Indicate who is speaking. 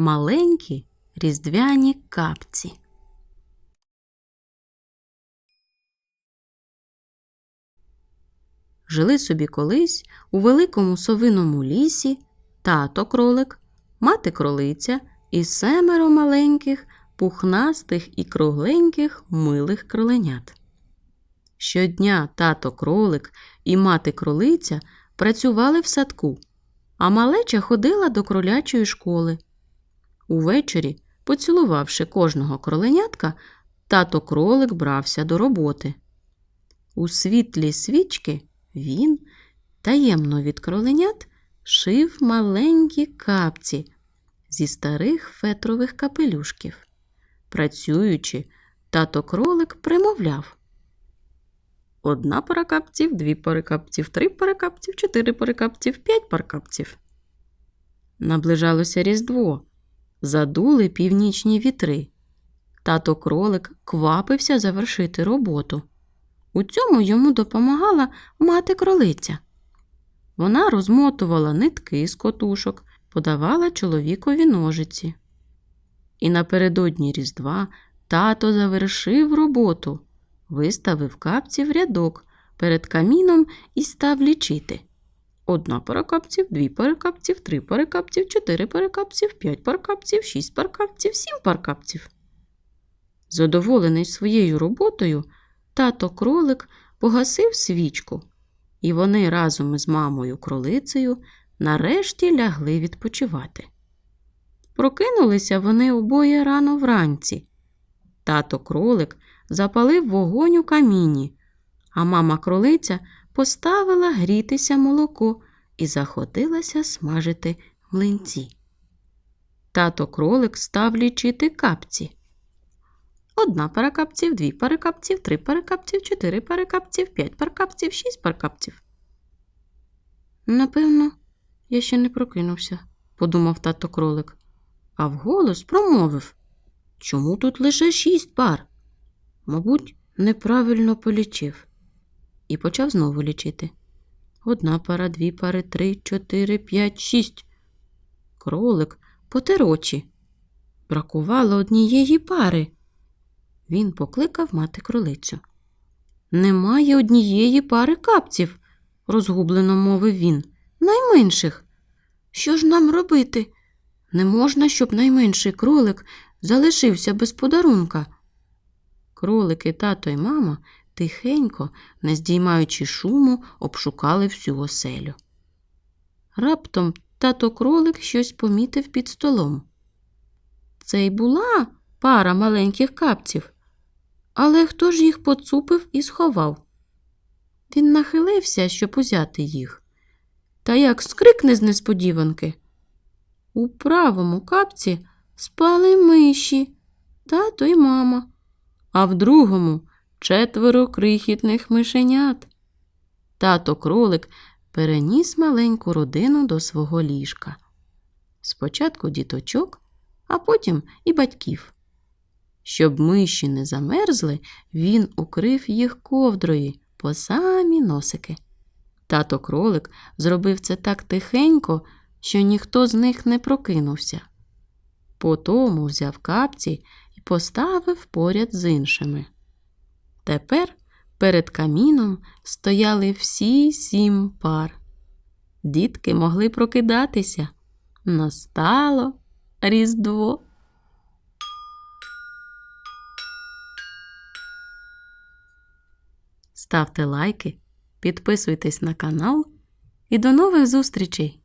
Speaker 1: маленькі різдвяні капці. Жили собі колись у великому совиному лісі тато кролик, мати кролиця і семеро маленьких, пухнастих і кругленьких милих кроленят. Щодня тато кролик і мати кролиця працювали в садку, а малеча ходила до кролячої школи. Увечері, поцілувавши кожного кроленятка, тато кролик брався до роботи. У світлі свічки він, таємно від кроленят, шив маленькі капці зі старих фетрових капелюшків. Працюючи, тато кролик примовляв. Одна пара капців, дві пари капців, три пари капців, чотири пари капців, п'ять пар капців. Наближалося Різдво. Задули північні вітри. Тато кролик квапився завершити роботу. У цьому йому допомагала мати кролиця. Вона розмотувала нитки з котушок, подавала чоловікові ножиці. І напередодні Різдва тато завершив роботу, виставив капці в рядок перед каміном і став лічити. Одна пара капців, дві пари капців, три пари капців, чотири пари капців, п'ять пар капців, шість пар капців, сім пар капців. Задоволений своєю роботою, тато кролик погасив свічку, і вони разом із мамою кролицею нарешті лягли відпочивати. Прокинулися вони обоє рано вранці. Тато кролик запалив вогонь у каміні, а мама кролиця поставила грітися молоко і заходилася смажити млинці. Тато кролик став лічити капці. Одна пара капців, дві пари капців, три пари капців, чотири пари капців, п'ять пар капців, шість пар капців. Напевно, я ще не прокинувся, подумав тато кролик, а вголос промовив Чому тут лише шість пар? Мабуть, неправильно полічив. І почав знову лічити. Одна пара, дві пари, три, чотири, п'ять, шість. Кролик потер очі. Бракувало однієї пари. Він покликав мати кролицю. Немає однієї пари капців, розгублено мовив він. Найменших. Що ж нам робити? Не можна, щоб найменший кролик залишився без подарунка. Кролики, тато й мама тихенько, не здіймаючи шуму, обшукали всю оселю. Раптом тато кролик щось помітив під столом. Це й була пара маленьких капців. Але хто ж їх поцупив і сховав? Він нахилився, щоб узяти їх. Та як скрикне з несподіванки. У правому капці спали миші, тато й мама, а в другому четверо крихітних мишенят. Тато кролик переніс маленьку родину до свого ліжка. Спочатку діточок, а потім і батьків. Щоб миші не замерзли, він укрив їх ковдрою по самі носики. Тато кролик зробив це так тихенько, що ніхто з них не прокинувся. Потому взяв капці і поставив поряд з іншими. Тепер перед каміном стояли всі сім пар. Дітки могли прокидатися. Настало Різдво. Ставте лайки, підписуйтесь на канал і до нових зустрічей!